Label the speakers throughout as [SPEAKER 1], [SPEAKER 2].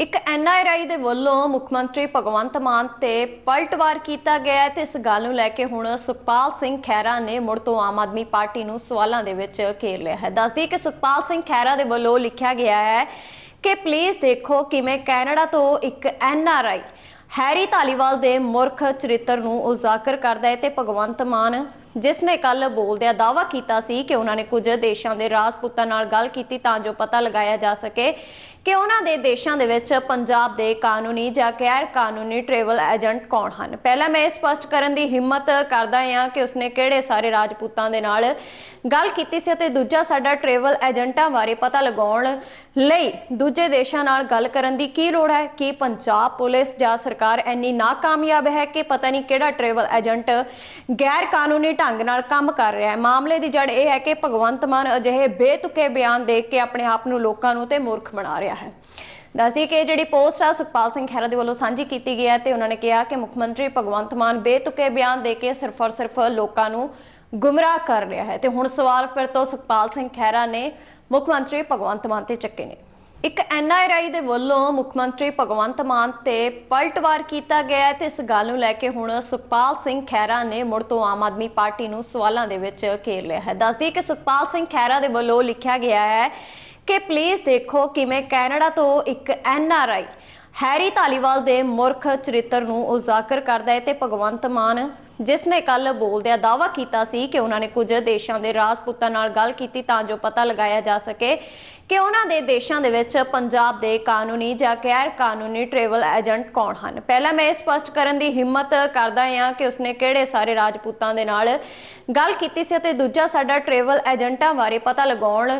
[SPEAKER 1] ਇੱਕ ਐਨਆਰਆਈ ਦੇ ਵੱਲੋਂ ਮੁੱਖ ਮੰਤਰੀ ਭਗਵੰਤ ਮਾਨ ਤੇ ਪਲਟਵਾਰ ਕੀਤਾ ਗਿਆ ਹੈ ਤੇ ਇਸ ਗੱਲ ਨੂੰ ਲੈ ਕੇ ਹੁਣ ਸੁਖਪਾਲ ਸਿੰਘ ਖਹਿਰਾ ਨੇ ਮੁੜ ਤੋਂ ਆਮ ਆਦਮੀ ਪਾਰਟੀ ਨੂੰ ਸਵਾਲਾਂ ਦੇ ਵਿੱਚ ਘੇਰ ਲਿਆ ਹੈ। ਦੱਸਦੀ ਕਿ ਸੁਖਪਾਲ ਸਿੰਘ ਖਹਿਰਾ ਦੇ ਵੱਲੋਂ ਲਿਖਿਆ ਗਿਆ ਹੈ ਕਿ ਪਲੀਜ਼ ਦੇਖੋ ਕਿਵੇਂ ਕੈਨੇਡਾ ਤੋਂ ਇੱਕ ਐਨਆਰਆਈ ਹੈਰੀ ਧਾਲੀਵਾਲ ਦੇ ਮੁਰਖ ਚਰਿੱਤਰ ਨੂੰ ਉਜਾਗਰ ਕਰਦਾ ਹੈ ਤੇ ਭਗਵੰਤ ਮਾਨ ਜਿਸ ਨੇ ਕੱਲ ਬੋਲਦਿਆਂ ਦਾਅਵਾ ਕੀਤਾ ਸੀ ਕਿ ਉਹਨਾਂ ਨੇ ਕੁਝ ਦੇਸ਼ਾਂ ਦੇ ਰਾਜਪੂਤਾਂ ਨਾਲ ਗੱਲ ਕੀਤੀ ਤਾਂ ਜੋ ਪਤਾ ਲਗਾਇਆ ਜਾ ਸਕੇ ਕਿ ਉਹਨਾਂ ਦੇ ਦੇਸ਼ਾਂ ਦੇ ਵਿੱਚ ਪੰਜਾਬ ਦੇ ਕਾਨੂੰਨੀ ਜਾਂ ਗੈਰ ਕਾਨੂੰਨੀ ਟਰੈਵਲ ਏਜੰਟ ਕੌਣ ਹਨ। ਪਹਿਲਾਂ ਮੈਂ ਇਹ ਸਪਸ਼ਟ ਕਰਨ ਦੀ ਹਿੰਮਤ ਕਰਦਾ ਹਾਂ ਕਿ ਉਸਨੇ ਕਿਹੜੇ ਸਾਰੇ ਰਾਜਪੂਤਾਂ ਦੇ ਨਾਲ ਗੱਲ ਕੀਤੀ ਸੀ ਅਤੇ ਦੂਜਾ ਸਾਡਾ ਟਰੈਵਲ ਏਜੰਟਾਂ ਬਾਰੇ ਪਤਾ ਲਗਾਉਣ ਲਈ ਦੂਜੇ ਦੇਸ਼ਾਂ ਨਾਲ ਗੱਲ ਕਰਨ ਦੀ ਕੀ ਲੋੜ ਹੈ? ਕਿ ਪੰਜਾਬ ਪੁਲਿਸ ਜਾਂ ਸਰਕਾਰ ਇੰਨੀ ਨਾਕਾਮਯਾਬ ਹੈ ਕਿ ਪਤਾ ਨਹੀਂ ਕਿਹੜਾ ਟਰੈਵਲ ਏਜੰਟ ਗੈਰ ਕਾਨੂੰਨੀ ਢੰਗ ਨਾਲ ਕੰਮ ਕਰ ਰਿਹਾ ਹੈ। ਮਾਮਲੇ ਦੀ ਜੜ ਇਹ ਹੈ ਕਿ ਭਗਵੰਤ ਮਾਨ ਅਜਿਹੇ ਬੇਤੁਕੇ ਬਿਆਨ ਦੇ ਕੇ ਆਪਣੇ ਆਪ ਨੂੰ ਲੋਕਾਂ ਨੂੰ ਤੇ ਮੂਰਖ ਬਣਾ ਰਿਹਾ ਹੈ। ਦੱਸਦੀ ਕਿ ਜਿਹੜੀ ਪੋਸਟ ਆ, ਸੁਖਪਾਲ ਸਿੰਘ ਖਹਿਰਾ ਦੇ ਵੱਲੋਂ ਸਾਂਝੀ ਕੀਤੀ ਗਈ ਹੈ ਤੇ ਉਹਨਾਂ ਨੇ ਕਿਹਾ ਕਿ ਮੁੱਖ ਮੰਤਰੀ ਭਗਵੰਤ ਮਾਨ ਬੇਤੁਕੇ ਬਿਆਨ ਦੇ ਕੇ ਸਿਰਫ ਔਰ ਸਿਰਫ ਲੋਕਾਂ ਨੂੰ ਗੁੰਮਰਾਹ ਕਰ ਰਿਹਾ ਹੈ। ਤੇ ਹੁਣ ਸਵਾਲ ਫਿਰ ਤੋਂ ਸੁਖਪਾਲ ਸਿੰਘ ਖਹਿਰਾ ਨੇ ਮੁੱਖ ਮੰਤਰੀ ਭਗਵੰਤ ਮਾਨ ਤੇ ਚੱਕੇ ਨੇ। ਇੱਕ ਐਨਆਰਆਈ ਦੇ ਵੱਲੋਂ ਮੁੱਖ ਮੰਤਰੀ ਭਗਵੰਤ ਮਾਨ ਤੇ ਪਲਟਵਾਰ ਕੀਤਾ ਗਿਆ ਤੇ ਇਸ ਗੱਲ ਨੂੰ ਲੈ ਕੇ ਹੁਣ ਸੁਖਪਾਲ ਸਿੰਘ ਖਹਿਰਾ ਨੇ ਮੁੜ ਤੋਂ ਆਮ ਆਦਮੀ ਪਾਰਟੀ ਨੂੰ ਸਵਾਲਾਂ ਦੇ ਵਿੱਚ ਘੇਰ ਲਿਆ ਹੈ। ਦੱਸਦੀ ਕਿ ਸੁਖਪਾਲ ਸਿੰਘ ਖਹਿਰਾ ਦੇ ਵੱਲੋਂ ਲਿਖਿਆ ਗਿਆ ਹੈ ਕਿ ਪਲੀਜ਼ ਦੇਖੋ ਕਿਵੇਂ ਕੈਨੇਡਾ ਤੋਂ ਇੱਕ ਐਨਆਰਆਈ ਹੈਰੀ ਧਾਲੀਵਾਲ ਦੇ ਮੁਰਖ ਚਰਿੱਤਰ ਨੂੰ ਉਜਾਗਰ ਕਰਦਾ ਹੈ ਤੇ ਭਗਵੰਤ ਮਾਨ, ਜਿਸ ਨੇ ਕੱਲ ਬੋਲਦਿਆਂ ਦਾਅਵਾ ਕੀਤਾ ਸੀ ਕਿ ਉਹਨਾਂ ਨੇ ਕੁਝ ਦੇਸ਼ਾਂ ਦੇ ਰਾਜਪੂਤਾਂ ਨਾਲ ਗੱਲ ਕੀਤੀ ਤਾਂ ਜੋ ਪਤਾ ਲਗਾਇਆ ਜਾ ਸਕੇ ਕਿ ਉਹਨਾਂ ਦੇ ਦੇਸ਼ਾਂ ਦੇ ਵਿੱਚ ਪੰਜਾਬ ਦੇ ਕਾਨੂੰਨੀ ਜਾਂ ਗੈਰ ਕਾਨੂੰਨੀ ਟਰੈਵਲ ਏਜੰਟ ਕੌਣ ਹਨ? ਪਹਿਲਾਂ ਮੈਂ ਇਹ ਸਪਸ਼ਟ ਕਰਨ ਦੀ ਹਿੰਮਤ ਕਰਦਾ ਹਾਂ ਕਿ ਉਸਨੇ ਕਿਹੜੇ ਸਾਰੇ ਰਾਜਪੂਤਾਂ ਦੇ ਨਾਲ ਗੱਲ ਕੀਤੀ ਸੀ ਅਤੇ ਦੂਜਾ ਸਾਡਾ ਟਰੈਵਲ ਏਜੰਟਾਂ ਬਾਰੇ ਪਤਾ ਲਗਾਉਣ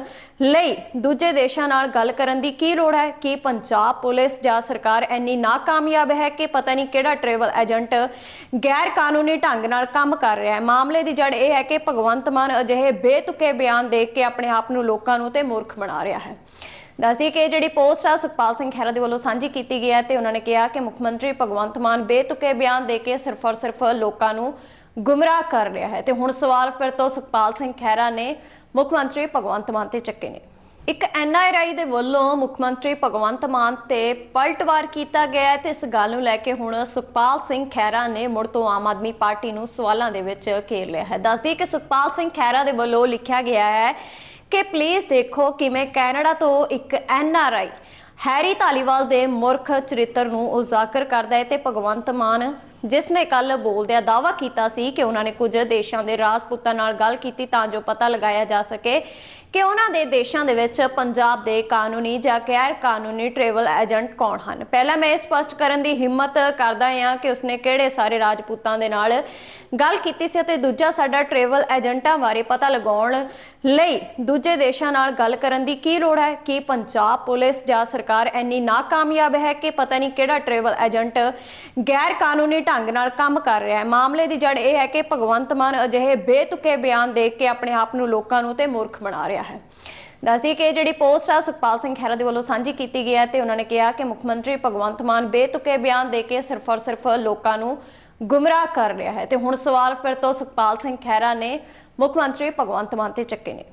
[SPEAKER 1] ਲਈ ਦੂਜੇ ਦੇਸ਼ਾਂ ਨਾਲ ਗੱਲ ਕਰਨ ਦੀ ਕੀ ਲੋੜ ਹੈ? ਕਿ ਪੰਜਾਬ ਪੁਲਿਸ ਜਾਂ ਸਰਕਾਰ ਇੰਨੀ ਨਾਕਾਮਯਾਬ ਹੈ ਕਿ ਪਤਾ ਨਹੀਂ ਕਿਹੜਾ ਟਰੈਵਲ ਏਜੰਟ ਗੈਰ ਕਾਨੂੰਨੀ ਢੰਗ ਨਾਲ ਕੰਮ ਕਰ ਰਿਹਾ ਹੈ? ਮਾਮਲੇ ਦੀ ਜੜ ਇਹ ਹੈ ਕਿ ਭਗਵੰਤ ਮਾਨ ਅਜਿਹੇ ਬੇਤੁਕੇ ਬਿਆਨ ਦੇ ਕੇ ਆਪਣੇ ਆਪ ਨੂੰ ਲੋਕਾਂ ਨੂੰ ਤੇ ਮੂਰਖ ਬਣਾ ਰਿਹਾ ਹੈ। ਦੱਸਦੀ ਕਿ ਜਿਹੜੀ ਪੋਸਟ ਆ, ਸੁਖਪਾਲ ਸਿੰਘ ਖਹਿਰਾ ਦੇ ਵੱਲੋਂ ਸਾਂਝੀ ਕੀਤੀ ਗਈ ਹੈ ਤੇ ਉਹਨਾਂ ਨੇ ਕਿਹਾ ਕਿ ਮੁੱਖ ਮੰਤਰੀ ਭਗਵੰਤ ਮਾਨ ਬੇਤੁਕੇ ਬਿਆਨ ਦੇ ਕੇ ਸਿਰਫ ਔਰ ਸਿਰਫ ਲੋਕਾਂ ਨੂੰ ਗੁੰਮਰਾਹ ਕਰ ਰਿਹਾ ਹੈ। ਤੇ ਹੁਣ ਸਵਾਲ ਫਿਰ ਤੋਂ ਸੁਖਪਾਲ ਸਿੰਘ ਖਹਿਰਾ ਨੇ ਮੁੱਖ ਮੰਤਰੀ ਭਗਵੰਤ ਮਾਨ ਤੇ ਚੱਕੇ ਨੇ। ਇੱਕ ਐਨਆਰਆਈ ਦੇ ਵੱਲੋਂ ਮੁੱਖ ਮੰਤਰੀ ਭਗਵੰਤ ਮਾਨ ਤੇ ਪਲਟਵਾਰ ਕੀਤਾ ਗਿਆ ਹੈ ਤੇ ਇਸ ਗੱਲ ਨੂੰ ਲੈ ਕੇ ਹੁਣ ਸੁਖਪਾਲ ਸਿੰਘ ਖਹਿਰਾ ਨੇ ਮੁੜ ਤੋਂ ਆਮ ਆਦਮੀ ਪਾਰਟੀ ਨੂੰ ਸਵਾਲਾਂ ਦੇ ਵਿੱਚ ਘੇਰ ਲਿਆ ਹੈ। ਦੱਸਦੀ ਕਿ ਸੁਖਪਾਲ ਸਿੰਘ ਖਹਿਰਾ ਦੇ ਵੱਲੋਂ ਲਿਖਿਆ ਗਿਆ ਹੈ ਕਿ ਪਲੀਜ਼ ਦੇਖੋ ਕਿਵੇਂ ਕੈਨੇਡਾ ਤੋਂ ਇੱਕ ਐਨਆਰਆਈ ਹੈਰੀ ਧਾਲੀਵਾਲ ਦੇ ਮੁਰਖ ਚਰਿੱਤਰ ਨੂੰ ਉਜਾਗਰ ਕਰਦਾ ਹੈ ਤੇ ਭਗਵੰਤ ਮਾਨ ਜਿਸ ਨੇ ਕੱਲ ਬੋਲਦਿਆਂ ਦਾਅਵਾ ਕੀਤਾ ਸੀ ਕਿ ਉਹਨਾਂ ਨੇ ਕੁਝ ਦੇਸ਼ਾਂ ਦੇ ਰਾਜਪੂਤਾਂ ਨਾਲ ਗੱਲ ਕੀਤੀ ਤਾਂ ਜੋ ਪਤਾ ਲਗਾਇਆ ਜਾ ਸਕੇ ਕਿ ਉਹਨਾਂ ਦੇ ਦੇਸ਼ਾਂ ਦੇ ਵਿੱਚ ਪੰਜਾਬ ਦੇ ਕਾਨੂੰਨੀ ਜਾਂ ਗੈਰ ਕਾਨੂੰਨੀ ਟਰੈਵਲ ਏਜੰਟ ਕੌਣ ਹਨ। ਪਹਿਲਾਂ ਮੈਂ ਇਹ ਸਪਸ਼ਟ ਕਰਨ ਦੀ ਹਿੰਮਤ ਕਰਦਾ ਹਾਂ ਕਿ ਉਸਨੇ ਕਿਹੜੇ ਸਾਰੇ ਰਾਜਪੂਤਾਂ ਦੇ ਨਾਲ ਗੱਲ ਕੀਤੀ ਸੀ ਅਤੇ ਦੂਜਾ ਸਾਡਾ ਟਰੈਵਲ ਏਜੰਟਾਂ ਬਾਰੇ ਪਤਾ ਲਗਾਉਣ ਲਈ ਦੂਜੇ ਦੇਸ਼ਾਂ ਨਾਲ ਗੱਲ ਕਰਨ ਦੀ ਕੀ ਲੋੜ ਹੈ? ਕਿ ਪੰਜਾਬ ਪੁਲਿਸ ਜਾਂ ਸਰਕਾਰ ਇੰਨੀ ਨਾਕਾਮਯਾਬ ਹੈ ਕਿ ਪਤਾ ਨਹੀਂ ਕਿਹੜਾ ਟਰੈਵਲ ਏਜੰਟ ਗੈਰ ਕਾਨੂੰਨੀ ਢੰਗ ਨਾਲ ਕੰਮ ਕਰ ਰਿਹਾ ਹੈ। ਮਾਮਲੇ ਦੀ ਜੜ ਇਹ ਹੈ ਕਿ ਭਗਵੰਤ ਮਾਨ ਅਜਿਹੇ ਬੇਤੁਕੇ ਬਿਆਨ ਦੇ ਕੇ ਆਪਣੇ ਆਪ ਨੂੰ ਲੋਕਾਂ ਨੂੰ ਤੇ ਮੂਰਖ ਬਣਾ ਰਿਹਾ ਹੈ। ਦੱਸਦੀ ਕਿ ਜਿਹੜੀ ਪੋਸਟ ਆ, ਸੁਖਪਾਲ ਸਿੰਘ ਖਹਿਰਾ ਦੇ ਵੱਲੋਂ ਸਾਂਝੀ ਕੀਤੀ ਗਈ ਹੈ ਤੇ ਉਹਨਾਂ ਨੇ ਕਿਹਾ ਕਿ ਮੁੱਖ ਮੰਤਰੀ ਭਗਵੰਤ ਮਾਨ ਬੇਤੁਕੇ ਬਿਆਨ ਦੇ ਕੇ ਸਿਰਫ ਔਰ ਸਿਰਫ ਲੋਕਾਂ ਨੂੰ ਗੁੰਮਰਾਹ ਕਰ ਰਿਹਾ ਹੈ। ਤੇ ਹੁਣ ਸਵਾਲ ਫਿਰ ਤੋਂ ਸੁਖਪਾਲ ਸਿੰਘ ਖਹਿਰਾ ਨੇ ਮੁੱਖ ਮੰਤਰੀ ਭਗਵੰਤ ਮਾਨ ਤੇ ਚੱਕੇ ਨੇ।